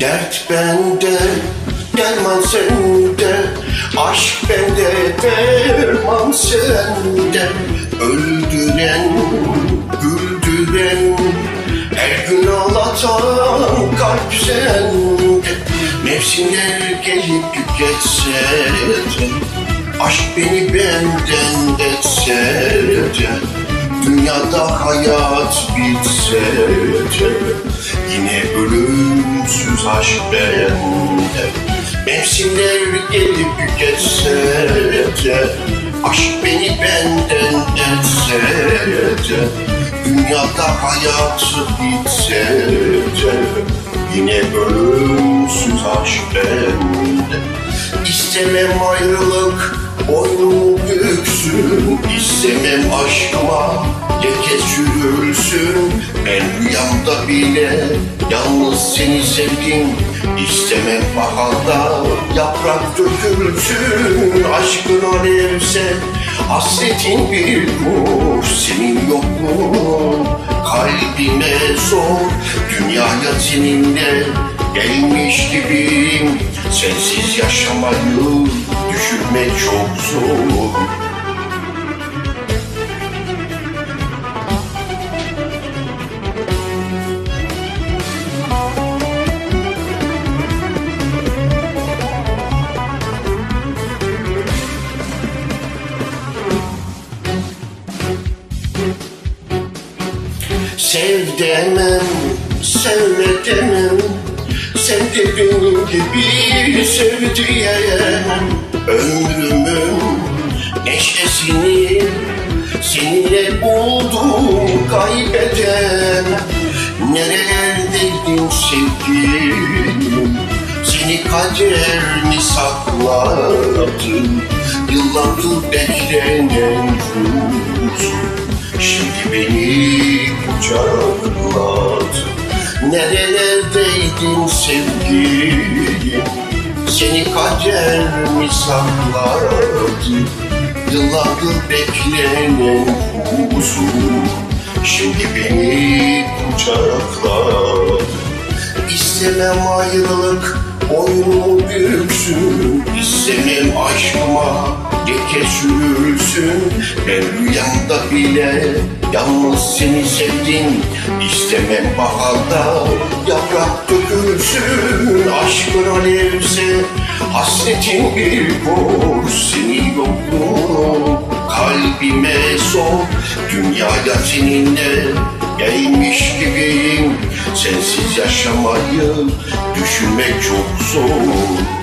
Dert bende, derman sende Aşk bende, derman sende. Öldüren, güldüren Her gün ağlatan kalp sende. Mevsimler gelip geçse de Aşk beni benden de Dünyada hayat bitse de Yine ölümsüz aşk bende Mevsimler gelip geçse de Aşk beni benden etse de Dünyada hayat bitse de Yine ölümsüz aşk bende İstemem ayrılık boynumu büksün İstemem aşkıma. Leke sürülsün Ben rüyamda bile. Yalnız seni sevdim İstemem baharda. Yaprak dökülsün Aşkın alevse hasretin bir kuş Senin yokluğun kalbime zor Dünyaya seninle gelmiş gibiyim Sensiz yaşamayı düşünmek çok zor Sev demem, sevme demem. Sen de benim gibi sev diyemem. Ömrümün neşesini Seninle buldum kaybedemem Nerelerdeydin sevgilim? Seni kader mi sakladı Yıllardır beklenen Şimdi kucakladı Nerelerdeydin sevgilim? Seni kader mi sakladı Yıllardır beklenen huzur Şimdi beni kucakladı İstemem ayrılık boynumu büksün. İstemem aşkıma leke sürülsün Ben rüyamda bile yalnız seni sevdim. İstemem baharda yaprak dökülsün Aşkın alevse hasretin bir kor. Seni yokluğun kalbime sok Dünyaya seninle gelmiş gibiyim. Sensiz yaşamayı düşünmek çok zor